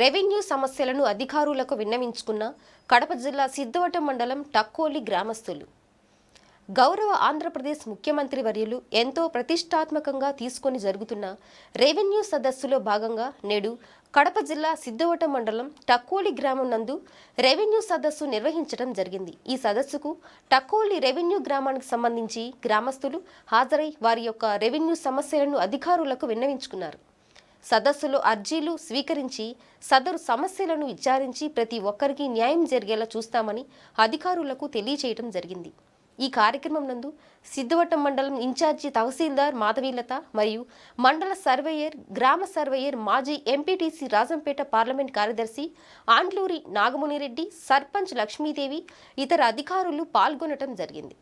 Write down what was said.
Revenue సమస్యలను అధికారులకు విన్నవించుకున్న కడప జిల్లా సిద్ధవటం మండలం టక్కోలి గ్రామస్తులు. గౌరవ ఆంధ్రప్రదేశ్ ముఖ్యమంత్రి వర్యులు ఎంతో ప్రతిష్టాత్మకంగా తీసుకొని జరుగుతున్న రెవెన్యూ సదస్సులో భాగంగా నేడు కడప జిల్లా సిద్ధవటం మండలం టక్కోలి గ్రామం నందు రెవెన్యూ సదస్సు నిర్వహించడం జరిగింది. ఈ సదస్సుకు టక్కోలి రెవెన్యూ గ్రామానికి సంబంధించి గ్రామస్తులు హాజరై వారి యొక్క రెవెన్యూ సమస్యలను అధికారులకు విన్నవించుకున్నారు. సదస్సులో అర్జీలు స్వీకరించి సదరు సమస్యలను విచారించి ప్రతి ఒక్కరికి న్యాయం జరిగేలా చూస్తామని అధికారులకు తెలియచేయడం జరిగింది. ఈ కార్యక్రమం నందు సిద్ధవటం మండలం ఇన్ఛార్జి తహసీల్దార్ మాధవీలత మరియు మండల సర్వేయర్ గ్రామ సర్వేయర్ మాజీ ఎంపీటీసీ రాజంపేట పార్లమెంట్ కార్యదర్శి ఆండ్లూరి నాగమునిరెడ్డి సర్పంచ్ లక్ష్మీదేవి ఇతర అధికారులు పాల్గొనడం జరిగింది.